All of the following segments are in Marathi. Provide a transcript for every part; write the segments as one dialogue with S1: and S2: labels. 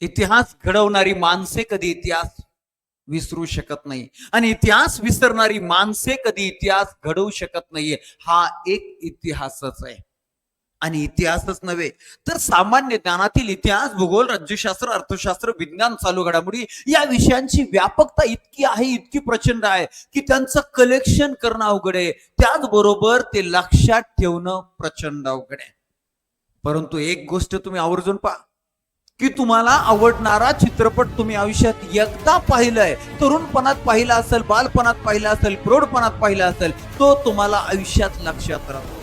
S1: इतिहास घडवणारी माणसे कधी इतिहास विसरू शकत नाही. आणि इतिहास विसरणारी माणसे कधी इतिहास घडवू शकत नाहीये हा एक इतिहासच आहे. आणि इतिहासच नव्हे तर सामान्य ज्ञानातील इतिहास भूगोल राज्यशास्त्र अर्थशास्त्र विज्ञान चालू घडामोडी या विषयांची व्यापकता इतकी आहे इतकी प्रचंड आहे की त्यांचं कलेक्शन करणं अवघड आहे. त्याचबरोबर ते लक्षात ठेवणं प्रचंड अवघड आहे. परंतु एक गोष्ट तुम्ही आवर्जून पहा की तुम्हाला आवडणारा चित्रपट तुम्ही आयुष्यात एकदा पाहिलाय तरुणपणात पाहिला असेल बालपणात पाहिला असेल प्रौढपणात पाहिला असेल तो तुम्हाला आयुष्यात लक्षात राहतो.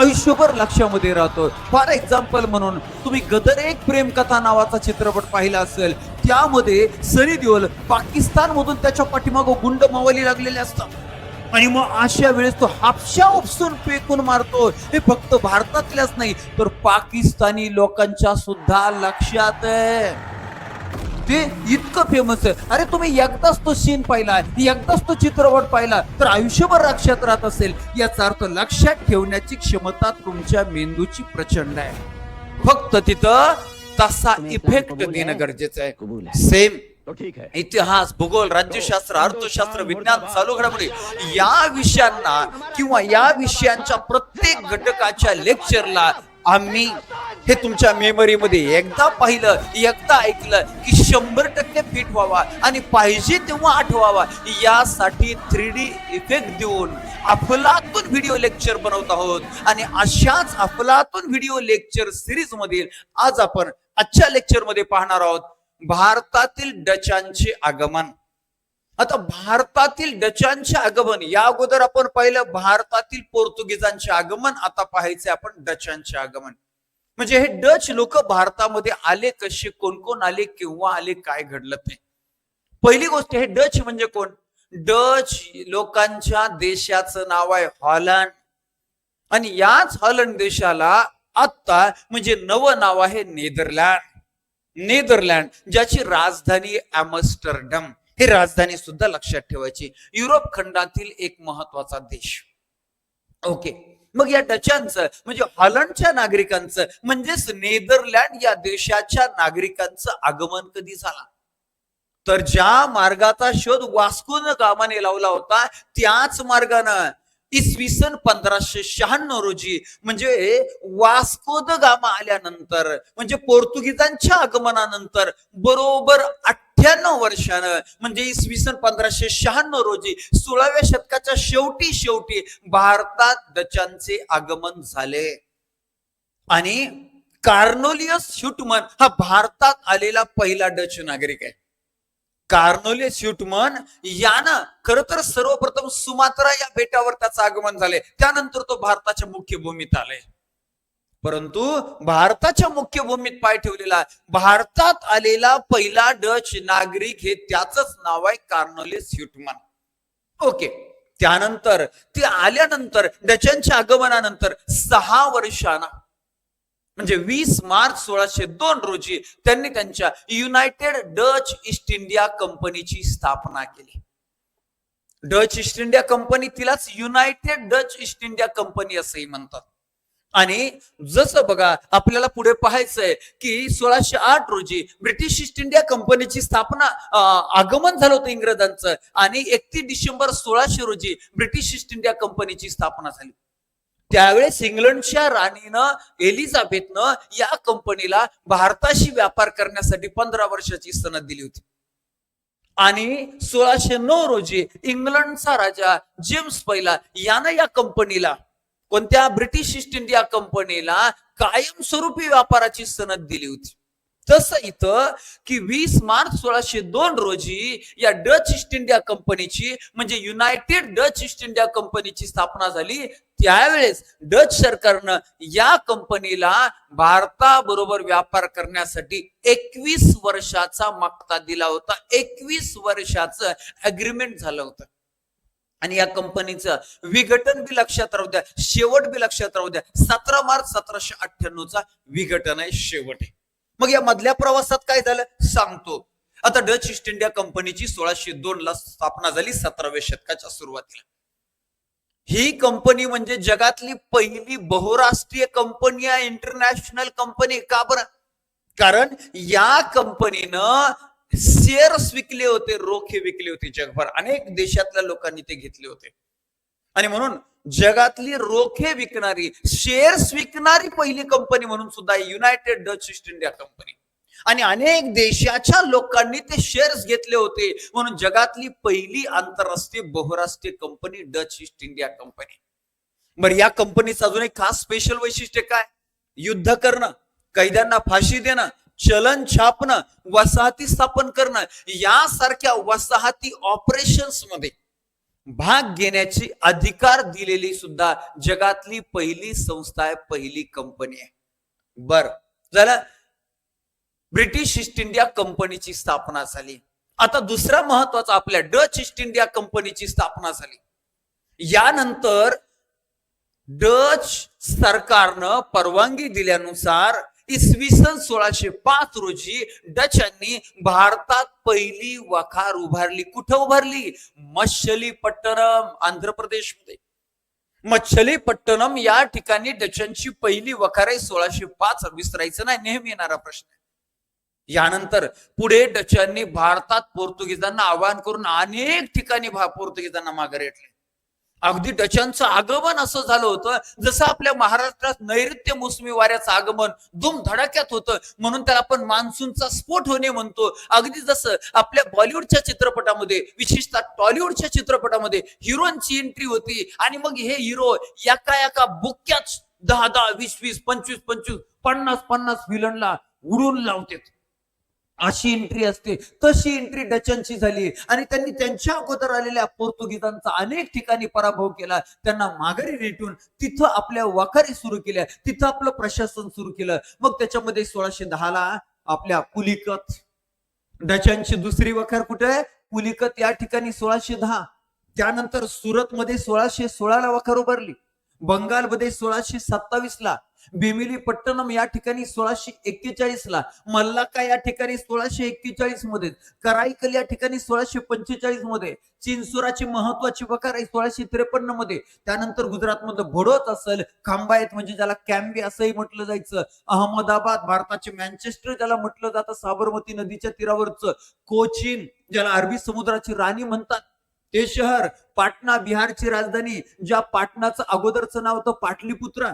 S1: आयुष्यभर लक्षामध्ये राहतो. फॉर एक्झाम्पल म्हणून तुम्ही गदर एक प्रेमकथा नावाचा चित्रपट पाहिला असेल त्यामध्ये सनी देओल पाकिस्तानमधून त्याच्या पाठीमागं गुंड मावली लागलेले असतात. आणि मग अशा वेळेस तो हापशा उपसून फेकून मारतो. हे फक्त भारतातल्याच नाही तर पाकिस्तानी लोकांच्या सुद्धा लक्षात आहे. ते इतकं फेमस आहे. अरे तुम्ही एकदाच तो सीन पाहिला एकदाच तो चित्रपट पाहिला तर आयुष्यभर लक्षात राहत असेल. याचा अर्थ लक्षात ठेवण्याची क्षमता तुमच्या मेंदूची प्रचंड आहे. फक्त तिथं तसा इफेक्ट देणं गरजेचं आहे. सेम इतिहास भूगोल राज्यशास्त्र अर्थशास्त्र विज्ञान चालू घडामोडी या विषयांना किंवा या विषयांच्या प्रत्येक घटकाच्या लेक्चरला आम्ही हे तुमच्या मेमरीमध्ये एकदा पाहिलं एकदा ऐकलं की शंभर टक्के फिट व्हावा आणि पाहिजे तेव्हा आठवावा. यासाठी थ्री डी इफेक्ट देऊन अफलातून व्हिडिओ लेक्चर बनवत आहोत. आणि अशाच अफलातून व्हिडिओ लेक्चर सिरीज मधील आज आपण आजच्या लेक्चरमध्ये पाहणार आहोत. भारतातील डचांचे आगमन. आता भारतातील डचांचे आगमन या अगोदर आपण पाहिलं भारतातील पोर्तुगीजांचे आगमन आता पाहायचे आपण डचांचे आगमन. म्हणजे हे डच लोक भारतामध्ये आले कसे कोण कोण आले केव्हा आले काय घडलं ते. पहिली गोष्ट हे डच म्हणजे कोण? डच लोकांच्या देशाचं नाव आहे हॉलंड. आणि याच हॉलंड देशाला आत्ता म्हणजे नवं नाव आहे नेदरलँड. नेदरलँड ज्याची राजधानी ॲमस्टरडम हे राजधानी सुद्धा लक्षात ठेवायची. युरोप खंडातील एक महत्त्वाचा देश. ओके. मग या डचांचं म्हणजे हॉलंडच्या नागरिकांचं म्हणजेच नेदरलँड या देशाच्या नागरिकांचं आगमन कधी झाला? तर ज्या मार्गाचा शोध वास्कोन गामाने लावला होता त्याच मार्गानं इसवी सन पंधराशे शहाण्णव रोजी म्हणजे वास्को द गामा आल्यानंतर म्हणजे पोर्तुगीजांच्या आगमनानंतर बरोबर अठ्ठ्याण्णव वर्षानं म्हणजे इसवी सन पंधराशे शहाण्णव रोजी सोळाव्या शतकाच्या शेवटी शेवटी भारतात डचांचे आगमन झाले. आणि कार्नोलियस शुटमन हा भारतात आलेला पहिला डच नागरिक आहे. कार्नोले शुटमन यानं खर तर सर्वप्रथम सुमात्रा या बेटावर त्याचं आगमन झाले त्यानंतर तो भारताच्या मुख्य भूमीत आले परंतु भारताच्या मुख्य भूमीत पाय ठेवलेला भारतात आलेला पहिला डच नागरिक हे त्याच नाव आहे कार्नोले ह्युटमन ओके. त्यानंतर ते आल्यानंतर डचांच्या आगमनानंतर सहा वर्षांना म्हणजे वीस मार्च सोळाशे दोन रोजी त्यांनी त्यांच्या युनायटेड डच ईस्ट इंडिया कंपनीची स्थापना केली. डच ईस्ट इंडिया कंपनी तिलाच United Dutch East India Company असंही म्हणतात. आणि जसं बघा आपल्याला पुढे पाहायचंय की सोळाशे आठ रोजी ब्रिटिश ईस्ट इंडिया कंपनीची स्थापना आगमन झालं होतं इंग्रजांचं आणि एकतीस डिसेंबर सोळाशे रोजी ब्रिटिश ईस्ट इंडिया कंपनीची स्थापना झाली. त्यावेळेस इंग्लंडच्या राणीनं एलिझाबेथनं या कंपनीला भारताशी व्यापार करण्यासाठी पंधरा वर्षाची सनद दिली होती. आणि सोळाशे नऊ रोजी इंग्लंडचा राजा जेम्स पहिला यानं या कंपनीला कोणत्या ब्रिटिश ईस्ट इंडिया कंपनीला कायमस्वरूपी व्यापाराची सनद दिली होती. तसं इथं की वीस मार्च सोळाशे दोन रोजी या डच ईस्ट इंडिया कंपनीची म्हणजे युनायटेड डच ईस्ट इंडिया कंपनीची स्थापना झाली. त्यावेळेस डच सरकारनं या कंपनीला भारताबरोबर व्यापार करण्यासाठी एकवीस वर्षाचा मागता दिला होता. एकवीस वर्षाचं अग्रीमेंट झालं होतं. आणि या कंपनीचं विघटन बी लक्षात राहू द्या शेवट बी लक्षात राहू द्या. सतरा मार्च सतराशे अठ्ठ्याण्णवचा विघटन आहे शेवट आहे. मग या मधल्या प्रवासात काय झालं? सांगतो. आता डच ईस्ट इंडिया कंपनीची सोळाशे दोन ला स्थापना झाली सतराव्या शतकाच्या सुरुवातीला. ही कंपनी म्हणजे जगातली पहिली बहुराष्ट्रीय कंपनी आहे इंटरनॅशनल कंपनी. का बरं? कारण या कंपनीनं शेअर्स विकले होते रोखे विकले होते जगभर. अनेक देशातल्या लोकांनी ते घेतले होते. आणि म्हणून जगातली रोखे विकणारी शेअर्स विकणारी पहिली कंपनी म्हणून सुद्धा United Dutch East India Company आणि अनेक देशाच्या लोकांनी ते शेअर्स घेतले होते. म्हणून जगातली पहिली आंतरराष्ट्रीय बहुराष्ट्रीय company Dutch East India Company बरं या कंपनीचं अजून एक खास स्पेशल वैशिष्ट्य काय? युद्ध करणं कैद्यांना फाशी देणं चलन छापणं वसाहती स्थापन करणं यासारख्या वसाहती ऑपरेशन्समध्ये भाग घेण्याची अधिकार दिलेली सुद्धा जगातली पहिली संस्था आहे पहिली कंपनी आहे. बर झालं. ब्रिटिश ईस्ट इंडिया कंपनीची स्थापना झाली. आता दुसरा महत्त्वाचा आपल्या डच ईस्ट इंडिया कंपनीची स्थापना झाली. यानंतर डच सरकारनं परवानगी दिल्यानुसार इसवी सन सोळाशे पाच रोजी डचांनी भारतात पहिली वखार उभारली. कुठं उभारली? मच्छलीपट्टणम आंध्र प्रदेशमध्ये मच्छलीपट्टणम या ठिकाणी डचांची पहिली वखार आहे. सोळाशे पाच विसरायचं नाही. नेहमी येणारा प्रश्न यानंतर पुढे डचांनी भारतात पोर्तुगीजांना आवाहन करून अनेक ठिकाणी पोर्तुगीजांना मागे अगदी डचांचं आगमन असं झालं होतं. जसं आपल्या महाराष्ट्रात नैऋत्य मोसमी वाऱ्याचं आगमन दुम धडाक्यात होतं म्हणून त्याला आपण मान्सूनचा स्फोट होणे म्हणतो. अगदी जसं आपल्या बॉलिवूडच्या चित्रपटामध्ये विशेषतः टॉलिवूडच्या चित्रपटामध्ये हिरोची एंट्री होती. आणि मग हे हिरो एका एका बुक्याच दहा दहा वीस वीस पंचवीस पंचवीस पन्नास पन्नास विलनला उडून लावतात. अशी एंट्री असते. तशी एंट्री डचनची झाली. आणि त्यांनी त्यांच्या अगोदर आलेल्या पोर्तुगीजांचा अनेक ठिकाणी पराभव केला. त्यांना माघारी रेटून तिथं आपल्या वाखारी सुरू केल्या. तिथं आपलं प्रशासन सुरू केलं. मग त्याच्यामध्ये सोळाशे दहाला आपल्या पुलिकत. डचांची दुसरी वखार कुठे? आहे पुलिकत या ठिकाणी सोळाशे दहा. त्यानंतर सुरत मध्ये सोळाशे सोळाला वखार उभारली. बंगालमध्ये सोळाशे सत्तावीस ला बेमिलीपट्टणम या ठिकाणी सोळाशे एक्केचाळीस ला मल्लाका या ठिकाणी सोळाशे एक्केचाळीसमध्ये कराईकल या ठिकाणी सोळाशे पंचेचाळीसमध्ये चिंचोराची महत्वाची वकार आहे सोळाशे त्रेपन्नमध्ये त्यानंतर गुजरातमधलं मधलं असेल खांबायत म्हणजे ज्याला कॅम्बे असंही म्हटलं जायचं. अहमदाबाद भारताचे मॅन्चेस्टर ज्याला म्हटलं जातं साबरमती नदीच्या तीरावरचं. कोचीन ज्याला अरबी समुद्राची राणी म्हणतात. हे शहर पाटणा बिहारची राजधानी ज्या पाटणाचं अगोदरचं नाव होतं पाटलीपुत्र.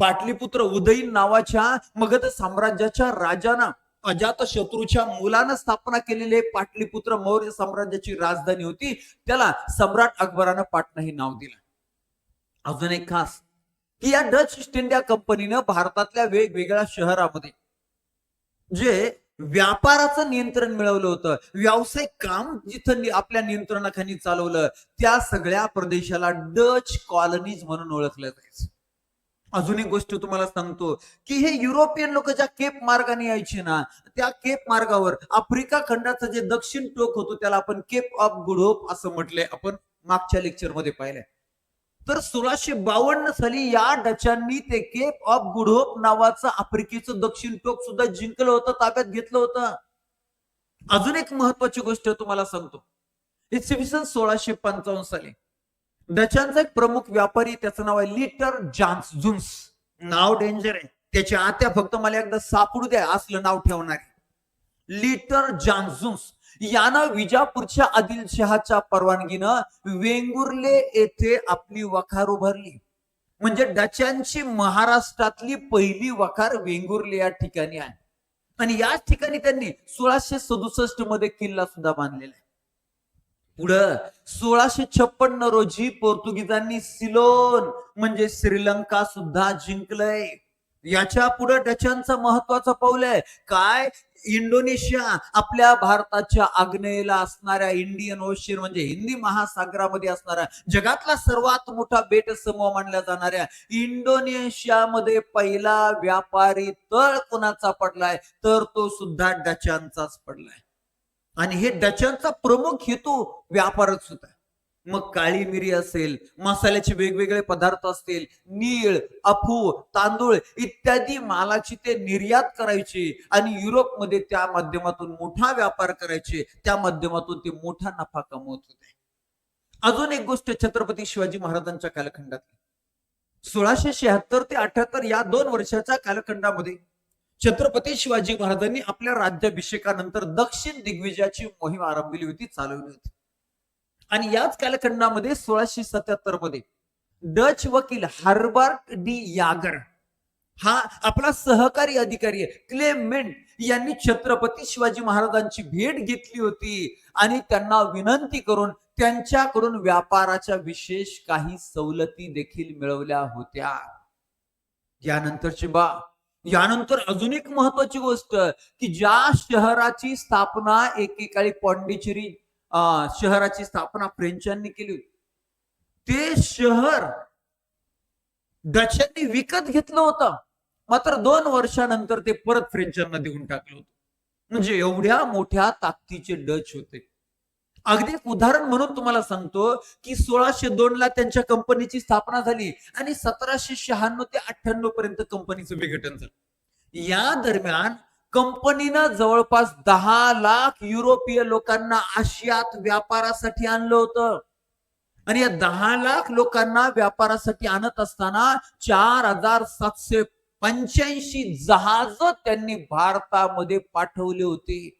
S1: पाटलीपुत्र उदयीन नावाच्या मगध साम्राज्याच्या राजाना अजात शत्रूच्या मुलानं स्थापना केलेले पाटलीपुत्र मौर्य साम्राज्याची राजधानी होती. त्याला सम्राट अकबरानं पाटणा हे नाव दिलं. अजून एक खास की या डच ईस्ट इंडिया कंपनीनं भारतातल्या वेगवेगळ्या शहरामध्ये जे व्यापाराचं नियंत्रण मिळवलं होतं. व्यावसायिक काम जिथं आपल्या नियंत्रणाखाली चालवलं त्या सगळ्या प्रदेशाला डच कॉलनीज म्हणून ओळखलं जायचं. अजून एक गोष्ट तुम्हाला सांगतो की हे युरोपियन लोक ज्या केप मार्गाने यायचे ना त्या केप मार्गावर आफ्रिका खंडाचं जे दक्षिण टोक होतं त्याला आपण केप ऑफ गुड होप असं म्हटलंय. आपण मागच्या लेक्चरमध्ये पाहिलंय. तर सोळाशे बावन्न साली या डचांनी ते केप ऑफ गुड होप नावाचं आफ्रिकेचं दक्षिण टोक सुद्धा जिंकलं होतं ताब्यात घेतलं होतं. अजून एक महत्वाची गोष्ट तुम्हाला सांगतो. इसवी सन सोळाशे पंचावन्न साली. डचांचा एक प्रमुख व्यापारी त्याचं नाव आहे लिटर जान्स झुन्स नाव डेंजर आहे. त्याच्या आत्या फक्त मला एकदा सापडू द्या असलं नाव ठेवणार लिटर लिटर जान्झुन्स यानं विजापूरच्या आदिलशहाच्या परवानगीनं वेंगुर्ले येथे आपली वखार उभारली. म्हणजे डचांची महाराष्ट्रातली पहिली वखार वेंगुर्ले या ठिकाणी आहे. आणि याच ठिकाणी त्यांनी सोळाशे सदुसष्टमध्ये किल्ला सुद्धा बांधलेला आहे. पुढं सोळाशे छप्पन्न रोजी पोर्तुगीजांनी सिलोन म्हणजे श्रीलंका सुद्धा जिंकलंय. याच्यापुढे डचांचा महत्वाचं पाऊल आहे. काय? इंडोनेशिया आपल्या भारताच्या आग्नेयेला असणाऱ्या इंडियन ओशियन म्हणजे हिंदी महासागरामध्ये असणाऱ्या जगातला सर्वात मोठा बेट समूह मानला जाणाऱ्या इंडोनेशियामध्ये पहिला व्यापारी तळ कोणाचा पडलाय? तर तो सुद्धा डचांचाच पडलाय. आणि हे डचांचा प्रमुख हेतू व्यापारच होता. मग काळी मिरी असेल मसाल्याचे वेगवेगळे पदार्थ असतील नीळ अफू तांदूळ इत्यादी मालाची ते निर्यात करायची आणि युरोपमध्ये त्या माध्यमातून मोठा व्यापार करायचे त्या माध्यमातून ते मोठा नफा कमवत होते. अजून एक गोष्ट छत्रपती शिवाजी महाराजांच्या कालखंडात. सोळाशे शहात्तर ते अठ्याहत्तर या दोन वर्षाच्या कालखंडामध्ये छत्रपती शिवाजी महाराजांनी आपल्या राज्याभिषेकानंतर दक्षिण दिग्विजयाची मोहीम आरंभली होती चालवली होती. आणि याच कालखंडामध्ये सोळाशे सत्याहत्तरमध्ये डच वकील हार्बार्ट डी यागर हा आपला सहकारी अधिकारी आहे. क्लेमेंट यांनी छत्रपती शिवाजी महाराजांची भेट घेतली होती आणि त्यांना विनंती करून त्यांच्याकडून व्यापाराच्या विशेष काही सवलती देखील मिळवल्या होत्या. यानंतरची बा यानंतर अजून एक महत्वाची गोष्ट की ज्या शहराची स्थापना एकेकाळी पॉंडिचेरी शहराची स्थापना फ्रेंचांनी केली होती. ते शहर डचांनी विकत घेतलं होतं. मात्र दोन वर्षानंतर ते परत फ्रेंचांना देऊन टाकलं होतं. म्हणजे एवढ्या मोठ्या ताकदीचे डच होते. अगदी एक उदाहरण म्हणून तुम्हाला सांगतो की सोळाशे दोन ला त्यांच्या कंपनीची स्थापना झाली आणि सतराशे शहाण्णव ते अठ्ठ्याण्णव पर्यंत कंपनीचं विघटन झालं. या दरम्यान कंपनीनं जवळपास दहा लाख युरोपीय लोकांना आशियात व्यापारासाठी आणलं होतं. आणि या दहा लाख लोकांना व्यापारासाठी आणत असताना चार हजार सातशे पंच्याऐंशी जहाज त्यांनी भारतामध्ये पाठवले होते.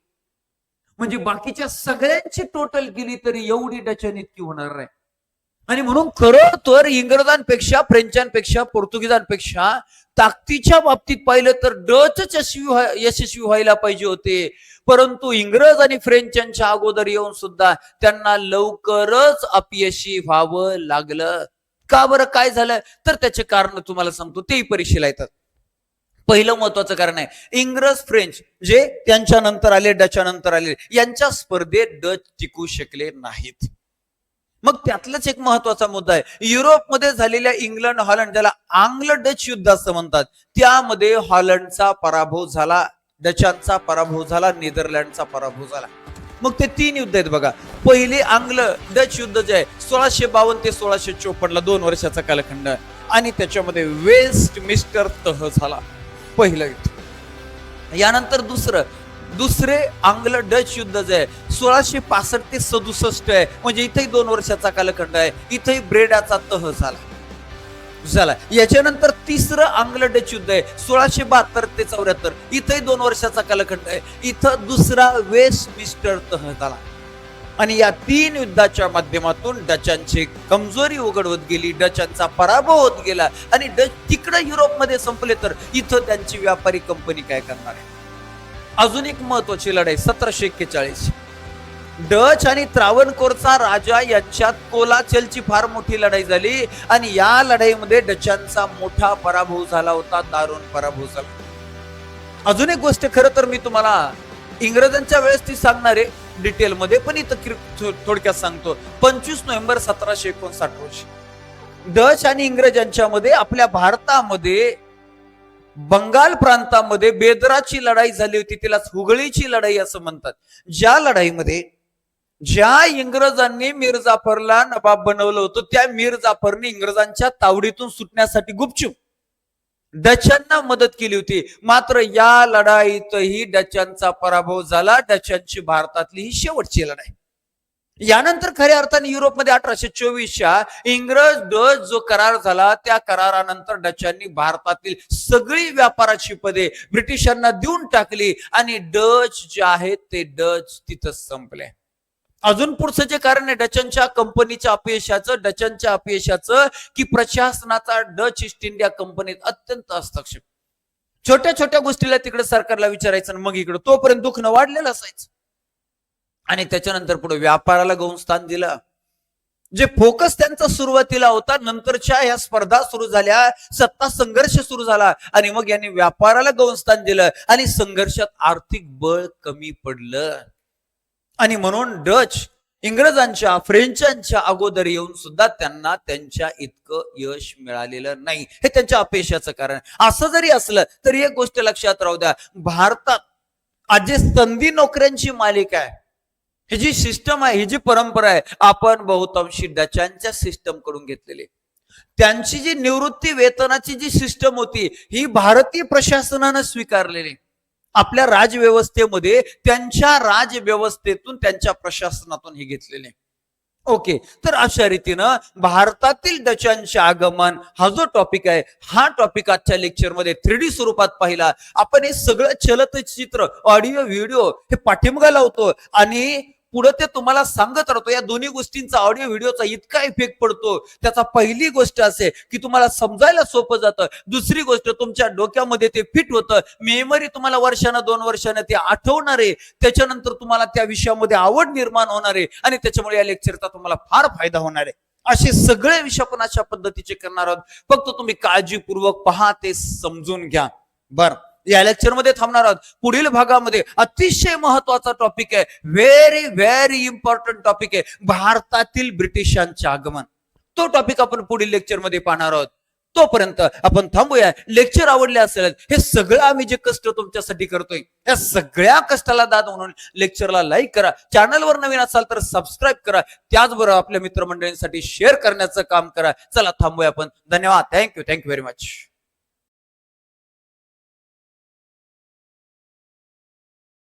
S1: म्हणजे बाकीच्या सगळ्यांची टोटल गेली तरी एवढी डचन इतकी होणार नाही. आणि म्हणून खरं तर इंग्रजांपेक्षा फ्रेंचांपेक्षा पोर्तुगीजांपेक्षा ताकदीच्या बाबतीत पाहिलं तर डच यशस्वी यशस्वी व्हायला पाहिजे होते. परंतु इंग्रज आणि फ्रेंच यांच्या अगोदर येऊन सुद्धा त्यांना लवकरच अपयशी व्हावं लागलं. का बरं? काय झालं? तर त्याचे कारण तुम्हाला सांगतो. तेही परीक्षेला येतात. पहिलं महत्वाचं कारण आहे इंग्रज फ्रेंच जे त्यांच्या नंतर आले डच्या नंतर आले यांच्या स्पर्धेत डच टिकू शकले नाहीत. मग त्यातलाच एक महत्त्वाचा मुद्दा आहे. युरोपमध्ये झालेल्या इंग्लंड हॉलंड ज्याला आंग्ल डच युद्ध असं म्हणतात त्यामध्ये हॉलंडचा पराभव झाला डचांचा पराभव झाला नेदरलँडचा पराभव झाला. मग ते तीन युद्ध आहेत बघा. पहिले आंग्ल डच युद्ध जे आहे सोळाशे बावन्न ते सोळाशे चोपन्न ला दोन वर्षाचा कालखंड आहे. आणि त्याच्यामध्ये वेस्ट मिस्टर तह झाला पहिलं युद्ध. यानंतर दुसरं दुसरे आंग्ल डच युद्ध जे आहे सोळाशे पासष्ट ते सदुसष्ट आहे. म्हणजे इथेही दोन वर्षाचा कालखंड आहे. इथेही ब्रेडाचा तह झाला. झाला. याच्यानंतर तिसरं आंग्ल डच युद्ध आहे सोळाशे बहात्तर ते चौऱ्याहत्तर. इथंही दोन वर्षाचा कालखंड आहे. इथं दुसरा वेस्ट मिस्टर तह झाला. आणि या तीन युद्धाच्या माध्यमातून डचांची कमजोरी उघड होत गेली डचांचा पराभव होत गेला. आणि डच तिकडं युरोपमध्ये संपले तर इथं त्यांची व्यापारी कंपनी काय करणार आहे? अजून एक महत्वाची लढाई सतराशे एक्केचाळीस. डच आणि त्रावणकोरचा राजा यांच्यात कोलाचलची फार मोठी लढाई झाली आणि या लढाईमध्ये डचांचा मोठा पराभव झाला होता दारुण पराभव झाला. अजून एक गोष्ट खरं तर मी तुम्हाला इंग्रजांच्या वेळेस ती सांगणार आहे डिटेलमध्ये पण इथं थो- थोडक्यात सांगतो. पंचवीस नोव्हेंबर सतराशे एकोणसाठ रोजी. डच आणि इंग्रजांच्या मध्ये आपल्या भारतामध्ये बंगाल प्रांतामध्ये बेदराची लढाई झाली होती तिला हुगळीची लढाई असं म्हणतात. ज्या लढाईमध्ये ज्या इंग्रजांनी मीर जाफरला बनवलं होतं त्या मीर जाफरने इंग्रजांच्या तावडीतून सुटण्यासाठी गुपचूप डचांना मदत केली होती. मात्र या लढाईतही डचांचा पराभव झाला. डचांची भारतातली ही शेवटची लढाई. यानंतर खऱ्या अर्थाने युरोपमध्ये अठराशे चोवीसच्या इंग्रज डच जो करार झाला त्या करारानंतर डचांनी भारतातील सगळी व्यापाराची पदे ब्रिटिशांना देऊन टाकली आणि डच जे आहेत ते डच तिथं संपले. अजून पुढचं जे कारण आहे डचनच्या कंपनीच्या अपयशाचं डचनच्या अपयशाचं की प्रशासनाचा डच ईस्ट इंडिया कंपनीत अत्यंत हस्तक्षेप. छोट्या छोट्या गोष्टीला तिकडे सरकारला विचारायचं मग इकडे. तोपर्यंत दुखणं वाढलेलं असायचं. आणि त्याच्यानंतर पुढे व्यापाराला गौण स्थान दिलं. जे फोकस त्यांचा सुरुवातीला होता नंतरच्या ह्या स्पर्धा सुरू झाल्या सत्ता संघर्ष सुरू झाला आणि मग यांनी व्यापाराला गौण स्थान दिलं आणि संघर्षात आर्थिक बळ कमी पडलं. आणि म्हणून डच इंग्रजांच्या फ्रेंचांच्या अगोदर येऊन सुद्धा त्यांना त्यांच्या इतकं यश मिळालेलं नाही. हे त्यांच्या अपयशाचं कारण. असं जरी असलं तरी एक गोष्ट लक्षात राहू द्या. भारतात आज जे संधी नोकऱ्यांची मालिका आहे. ही जी सिस्टम आहे ही जी परंपरा आहे आपण बहुतांशी डचांच्या सिस्टमकडून घेतलेली. त्यांची जी निवृत्ती वेतनाची जी सिस्टम होती ही भारतीय प्रशासनानं स्वीकारलेली. आपल्या राजव्यवस्थेमध्ये त्यांच्या राजव्यवस्थेतून त्यांच्या प्रशासनातून हे घेतलेले. ओके तर अशा रीतीनं भारतातील डचांचे आगमन हा जो टॉपिक आहे हा टॉपिक आजच्या लेक्चरमध्ये थ्री डी स्वरूपात पाहिला. आपण हे सगळं चलत चित्र ऑडिओ व्हिडिओ हे पाठिंबा लावतो आणि पुढे ते तुम्हाला सांगत राहतो. या दोन्ही गोष्टींचा ऑडिओ व्हिडिओचा इतका इफेक्ट पडतो. त्याचा पहिली गोष्ट असे की तुम्हाला समजायला सोपं जातं. दुसरी गोष्ट तुमच्या डोक्यामध्ये ते फिट होतं. मेमरी तुम्हाला वर्षानं दोन वर्षानं ते आठवणार आहे. त्याच्यानंतर तुम्हाला त्या विषयामध्ये आवड निर्माण होणार आहे आणि त्याच्यामुळे या लेक्चरचा तुम्हाला फार फायदा होणार आहे. असे सगळे विषय पण अशा पद्धतीचे करणार आहोत. फक्त तुम्ही काळजीपूर्वक पहा ते समजून घ्या. बर. या लेक्चरमध्ये थांबणार आहोत. पुढील भागामध्ये अतिशय महत्त्वाचा टॉपिक आहे. व्हेरी व्हेरी इम्पॉर्टंट टॉपिक आहे. भारतातील ब्रिटिशांचे आगमन. तो टॉपिक आपण पुढील लेक्चरमध्ये पाहणार आहोत. तोपर्यंत आपण थांबूया. लेक्चर आवडले असेल हे सगळं आम्ही जे कष्ट तुमच्यासाठी करतोय या सगळ्या कष्टाला दाद म्हणून लेक्चरला लाईक करा. चॅनलवर नवीन असाल तर सबस्क्राईब करा. त्याचबरोबर आपल्या मित्रमंडळींसाठी शेअर करण्याचं काम करा. चला थांबूया आपण. धन्यवाद. Thank you thank you very much